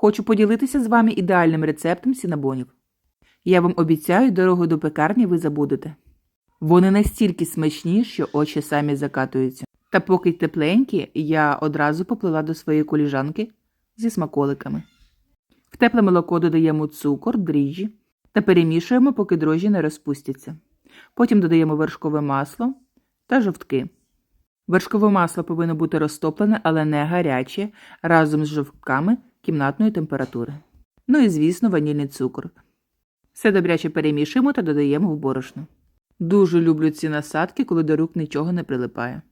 Хочу поділитися з вами ідеальним рецептом сінабонів. Я вам обіцяю, дорогу до пекарні ви забудете. Вони настільки смачні, що очі самі закатуються. Та поки тепленькі, я одразу поплила до своєї коліжанки зі смаколиками. В тепле молоко додаємо цукор, дріжджі та перемішуємо, поки дрожжі не розпустяться. Потім додаємо вершкове масло та жовтки. Вершкове масло повинно бути розтоплене, але не гаряче, разом з жовтками кімнатної температури. Ну і, звісно, ванільний цукор. Все добряче перемішуємо та додаємо в борошно. Дуже люблю ці насадки, коли до рук нічого не прилипає.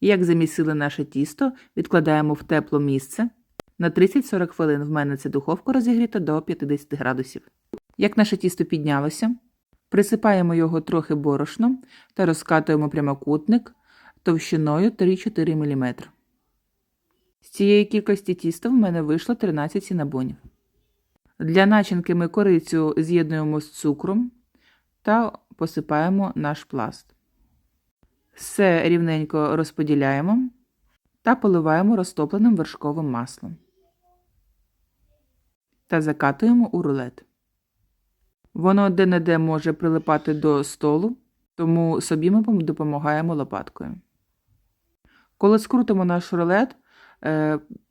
Як замісили наше тісто, відкладаємо в тепле місце. На 30-40 хвилин в мене це духовка розігріта до 50 градусів. Як наше тісто піднялося, присипаємо його трохи борошном та розкатуємо прямокутник товщиною 3-4 мм. Цієї кількості тіста в мене вийшло 13 сінабонів. Для начинки ми корицю з'єднуємо з цукром та посипаємо наш пласт. Все рівненько розподіляємо та поливаємо розтопленим вершковим маслом та закатуємо у рулет. Воно де-не-де може прилипати до столу, тому собі ми допомагаємо лопаткою. Коли скрутимо наш рулет,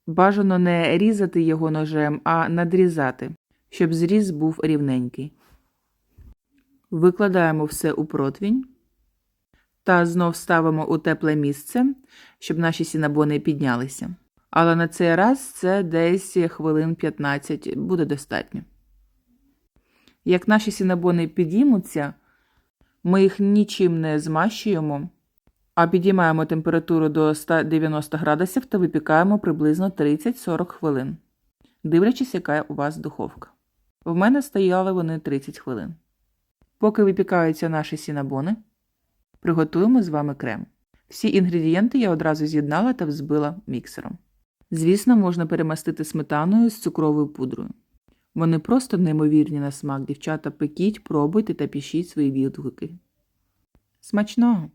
бажано не різати його ножем, а надрізати, щоб зріз був рівненький. Викладаємо все у противінь та знов ставимо у тепле місце, щоб наші сінабони піднялися. Але на цей раз це десь хвилин 15 буде достатньо. Як наші сінабони підіймуться, ми їх нічим не змащуємо, а підіймаємо температуру до 190 градусів та випікаємо приблизно 30-40 хвилин, дивлячись, яка у вас духовка. В мене стояли вони 30 хвилин. Поки випікаються наші сінабони, приготуємо з вами крем. Всі інгредієнти я одразу з'єднала та взбила міксером. Звісно, можна перемастити сметаною з цукровою пудрою. Вони просто неймовірні на смак. Дівчата, пекіть, пробуйте та пишіть свої відгуки. Смачного!